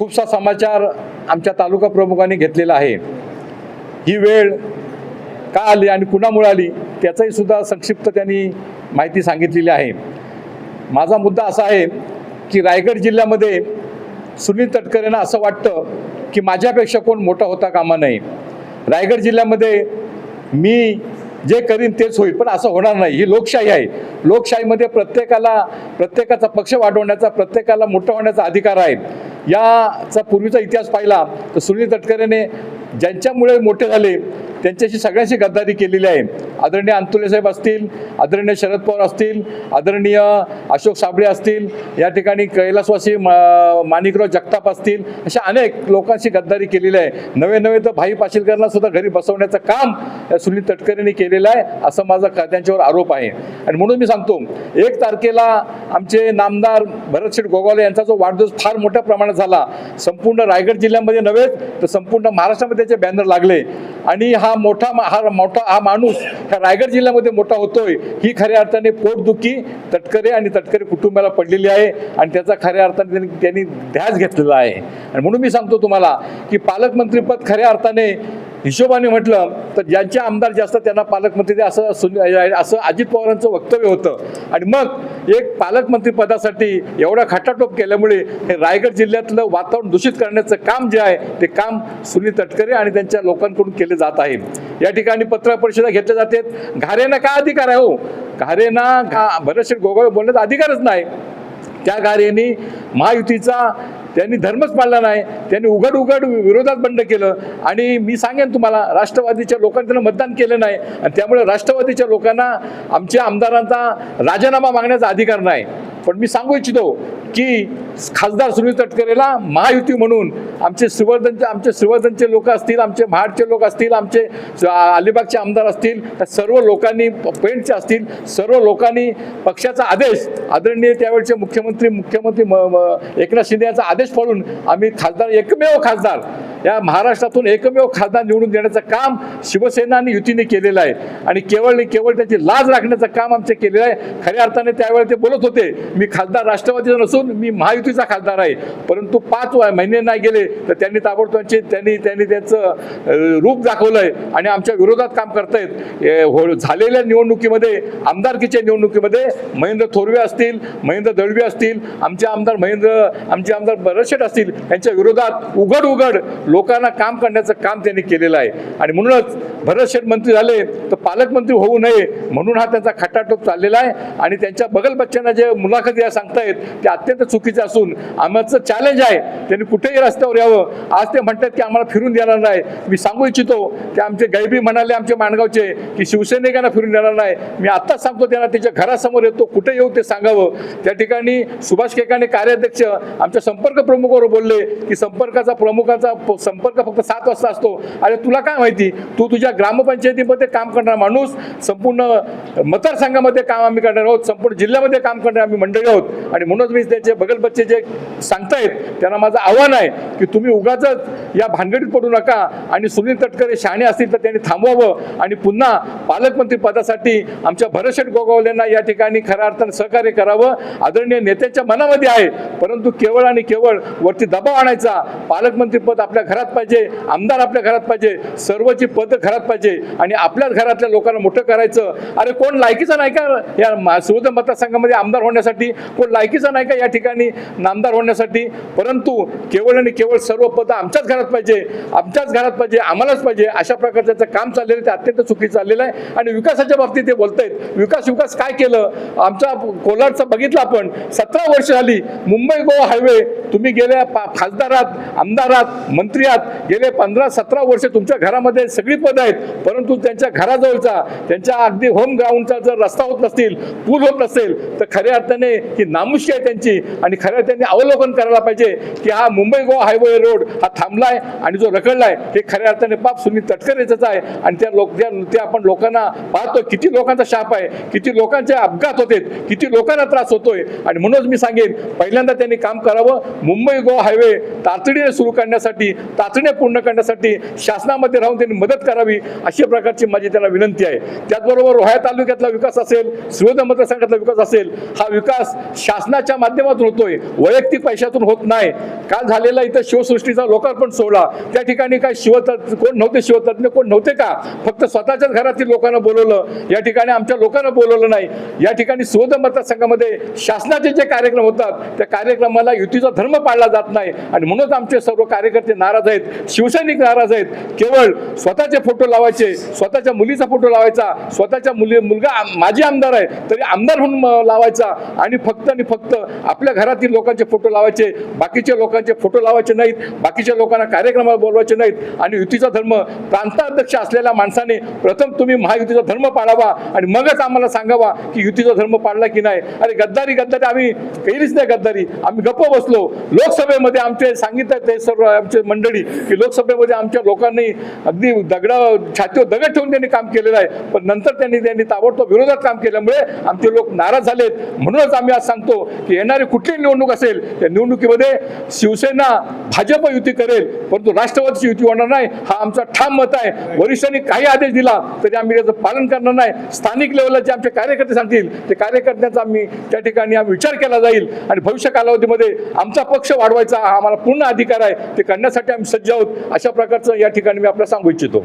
खूपसा समाचार आमच्या तालुका प्रमुखांनी घेतलेला आहे. ही वेळ का आली आणि कुणामुळे आली त्याचंही सुद्धा संक्षिप्त त्यांनी माहिती सांगितलेली आहे. माझा मुद्दा असा आहे की रायगड जिल्ह्यामध्ये सुनील तटकरेंना असं वाटतं की माझ्यापेक्षा कोण मोठा होता कामा नये. रायगड जिल्ह्यामध्ये मी जे करीन तेच होईल पण असं होणार नाही. ही लोकशाही आहे. लोकशाहीमध्ये प्रत्येकाला प्रत्येकाचा पक्ष वाढवण्याचा प्रत्येकाला मोठं होण्याचा अधिकार आहे. याचा पूर्वीचा इतिहास पाहिला तर सुनील तटकरेने ज्यांच्यामुळे मोठे झाले त्यांच्याशी सगळ्यांशी गद्दारी केलेली आहे. आदरणीय अंतुले साहेब असतील आदरणीय शरद पवार असतील आदरणीय अशोक साबळे असतील या ठिकाणी कैलासवासी माणिकराव जगताप असतील अशा अनेक लोकांशी गद्दारी केलेली आहे. नवे नवे तर भाई पाशीलकरला सुद्धा घरी बसवण्याचं काम या सुनील तटकरेंनी केलेलं आहे असं माझा त्यांच्यावर आरोप आहे. आणि म्हणून मी सांगतो एक तारखेला आमचे नामदार भरतशेठ गोगावले यांचा जो वाढदिवस फार मोठ्या प्रमाणात झाला संपूर्ण रायगड जिल्ह्यामध्ये नव्हे तर संपूर्ण महाराष्ट्रामध्ये त्याचे बॅनर लागले. आणि हा मोठा हा मोठा हा माणूस ह्या रायगड जिल्ह्यामध्ये मोठा होतोय. ही खऱ्या अर्थाने पोटदुखी तटकरे आणि तटकरे कुटुंबाला पडलेली आहे. आणि त्याचा खऱ्या अर्थाने त्यांनी त्यांनी ध्यास घेतलेला आहे. आणि म्हणून मी सांगतो तुम्हाला की पालकमंत्रीपद खऱ्या अर्थाने हिशोबाने म्हटलं तर ज्यांचे आमदार जास्त त्यांना पालकमंत्री असं असं अजित पवारांचं वक्तव्य होतं. आणि मग एक पालकमंत्रीपदासाठी एवढा खटाटोप केल्यामुळे हे रायगड जिल्ह्यातलं वातावरण दूषित करण्याचं काम जे आहे ते काम सुनील तटकरे आणि त्यांच्या लोकांकडून केले जात आहे. या ठिकाणी पत्र परिषदा घेतल्या जातात. घारेना काय अधिकार आहे हो? घारेना घा भरतशेठ गोगोळ बोलण्याचा अधिकारच नाही. त्या गारेने महायुतीचा त्यांनी धर्मच पाळला नाही. त्यांनी उघड उघड विरोधात बंड केलं. आणि मी सांगेन तुम्हाला राष्ट्रवादीच्या लोकांनी त्यांना मतदान केलं नाही. आणि त्यामुळे राष्ट्रवादीच्या लोकांना आमच्या आमदारांचा राजीनामा मागण्याचा अधिकार नाही. पण मी सांगू इच्छितो की खासदार सुनील तटकरेला महायुती म्हणून आमचे श्रीवर्धनचे आमचे श्रीवर्धनचे लोक असतील आमचे महाडचे लोक असतील आमचे अलिबागचे आमदार असतील त्या सर्व लोकांनी प- पेंटचे असतील सर्व लोकांनी पक्षाचा आदेश आदरणीय त्यावेळचे मुख्यमंत्री मुख्यमंत्री म- एकनाथ शिंदे यांचा आदेश पाळून आम्ही खासदार एकमेव खासदार या महाराष्ट्रातून एकमेव खासदार निवडून देण्याचं काम शिवसेना आणि युतीने केलेलं आहे. आणि केवळ आणि केवळ त्याची लाज राखण्याचं काम आमचे केलेलं आहे. खऱ्या अर्थाने त्यावेळेला ते बोलत होते मी खासदार राष्ट्रवादीचा नसून मी महायुतीचा खासदार आहे. परंतु पाच व- महिने नाही गेले तर त्यांनी ताबडतोब त्यांनी त्यांनी त्यांचं रूप दाखवलं आहे आणि आमच्या विरोधात काम करतायत. हो- झालेल्या निवडणुकीमध्ये आमदारकीच्या निवडणुकीमध्ये महेंद्र थोरवे असतील महेंद्र दळवे असतील आमचे आमदार महेंद्र आमचे आमदार बरशेट असतील यांच्या विरोधात उघड उघड लोकांना काम करण्याचं काम त्यांनी केलेलं आहे. आणि म्हणूनच भरतशेठ मंत्री झाले तर पालकमंत्री होऊ नये म्हणून हा त्यांचा खटाटोप चाललेला आहे. आणि त्यांच्या बगल बच्चांना जे मुलाखती या सांगतायत ते अत्यंत चुकीचे असून आमचं चॅलेंज आहे त्यांनी कुठेही रस्त्यावर यावं. आज ते म्हणतात की आम्हाला फिरून देणार नाही. मी सांगू इच्छितो की आमचे गैबी म्हणाले आमचे माणगावचे की शिवसैनिकांना फिरून देणार नाही. मी आत्ताच सांगतो त्यांना त्याच्या घरासमोर येतो कुठे येऊ ते सांगावं. त्या ठिकाणी सुभाष केकाने कार्याध्यक्ष आमच्या संपर्क प्रमुखावर बोलले की संपर्काचा प्रमुखाचा संपर्क फक्त सात वाजता असतो. अरे तुला काय माहिती? तू तुझ्या ग्रामपंचायतीमध्ये काम करणारा माणूस संपूर्ण मतदारसंघामध्ये काम आम्ही करणार आहोत संपूर्ण जिल्ह्यामध्ये काम करणार आम्ही मंडळी आहोत. आणि म्हणूनच मी त्याचे बगलबच्चे जे सांगतायत त्यांना माझं आव्हान आहे की तुम्ही उगाच या भानगडीत पडू नका आणि सुनील तटकरे शहाणे असतील तर त्यांनी थांबवावं. आणि पुन्हा पालकमंत्री पदासाठी आमच्या भरशेट गोगावलेंना या ठिकाणी खऱ्या अर्थानं सहकार्य करावं. आदरणीय नेत्यांच्या मनामध्ये आहे परंतु केवळ आणि केवळ वरती दबाव आणायचा. पालकमंत्री पद आपल्या घरात पाहिजे आमदार आपल्या घरात पाहिजे सर्वची पद घरात पाहिजे. आणि आपल्याच घरातल्या लोकांना मोठं करायचं. अरे कोण लायकीचा नाही का? या मा- सुवर्धन मतदारसंघामध्ये आमदार होण्यासाठी कोण लायकीचा नाही का या ठिकाणी? नामदार होण्यासाठी. परंतु केवळ आणि केवळ सर्व पदं आमच्याच घरात पाहिजे. आमच्याच घरात पाहिजे आम्हालाच पाहिजे. अशा प्रकारचं त्याचं काम चाललेलं आहे ते अत्यंत चुकीचं चाललेलं आहे. आणि विकासाच्या बाबतीत ते बोलतायत. विकास विकास काय केलं? आमच्या कोलारचं बघितलं आपण. सतरा वर्ष झाली. मुंबई गोवा हायवे. तुम्ही गेल्या पा- खासदारात आमदारात मंत्री आहात. गेले पंधरा सतरा वर्ष तुमच्या घरामध्ये सगळी पद आहेत. परंतु त्यांच्या घराजवळचा त्यांच्या अगदी होम ग्राउंडचा जर रस्ता होत नसतील पूल होत नसेल तर खऱ्या अर्थाने ही नामुष्की आहे त्यांची आणि खऱ्या अर्थाने अवलोकन करायला पाहिजे की हा मुंबई गोवा हायवे रोड हा थांबलाय आणि जो रखडलाय हे खऱ्या अर्थाने पाप सुनील तटकरेच आहे आणि त्या लोक त्या आपण लोकांना पाहतो किती लोकांचा शाप आहे किती लोकांचे अपघात होते किती लोकांना त्रास होतोय. आणि म्हणूनच मी सांगेन पहिल्यांदा त्यांनी काम करावं. मुंबई गोवा हायवे तातडीने सुरू करण्यासाठी तातडीने पूर्ण करण्यासाठी शासनामध्ये राहून त्यांनी मदत करावी अशा प्रकारची माझी त्यांना विनंती आहे. त्याचबरोबर रोहा तालुक्यातला विकास असेल सुवेद मतदारसंघातला विकास असेल हा विकास शासनाच्या माध्यमातून होतोय वैयक्तिक पैशातून होत नाही. काल झालेला इथं शिवसृष्टीचा लोकार्पण सोहळा त्या ठिकाणी काय शिवतज्ञ कोण नव्हते शिवतज्ञ कोण नव्हते का? फक्त स्वतःच्याच घरातील लोकांना बोलवलं या ठिकाणी आमच्या लोकांना बोलवलं नाही. या ठिकाणी सुवध मतदारसंघामध्ये शासनाचे जे कार्यक्रम होतात त्या कार्यक्रमाला युतीचा धर्म पाळला जात नाही आणि म्हणूनच आमचे सर्व कार्यकर्ते नाराज आहेत शिवसैनिक नाराज आहेत. केवळ स्वतःचे फोटो लावायचे स्वतःच्या मुलीचा फोटो लावायचा स्वतःच्या मुली मुलगा माझी आमदार आहे तरी आमदार म्हणून लावायचा. आणि फक्त आणि फक्त आपल्या घरातील लोकांचे फोटो लावायचे बाकीच्या लोकांचे फोटो लावायचे नाहीत बाकीच्या लोकांना कार्यक्रमाला बोलवायचे नाहीत. आणि युतीचा धर्म प्रांताध्यक्ष असलेल्या माणसाने प्रथम तुम्ही महायुतीचा धर्म पाळावा आणि मगच आम्हाला सांगावा की युतीचा धर्म पाळला की नाही. अरे गद्दारी गद्दारी आम्ही केलीच नाही गद्दारी. आम्ही गप्प बसलो. लोकसभेमध्ये आमचे सांगितलं ते सर्व आमचे मंडळी की लोकसभेमध्ये आमच्या लोकांनी अगदी दगडा छातीवर दगड ठेवून त्यांनी काम केलेलं आहे. पण नंतर त्यांनी त्यांनी ताबडतोब विरोधात काम केल्यामुळे आमचे लोक नाराज झालेत. म्हणूनच आम्ही आज सांगतो की येणारी कुठलीही निवडणूक असेल त्या निवडणुकीमध्ये शिवसेना भाजप युती करेल परंतु राष्ट्रवादीची युती होणार नाही हा आमचा ठाम मत आहे. वरिष्ठांनी काही आदेश दिला तरी आम्ही त्याचं पालन करणार नाही. स्थानिक लेवलला जे आमचे कार्यकर्ते सांगतील ते कार्यकर्त्यांचा आम्ही त्या ठिकाणी आम्ही विचार केला जाईल. आणि भविष्य कालावधीमध्ये आमचा पक्ष वाढवायचा हा आम्हाला पूर्ण अधिकार आहे ते करण्यासाठी आम्ही सज्ज आहोत. अशा प्रकारचं या ठिकाणी मी आपल्याला सांगू इच्छितो.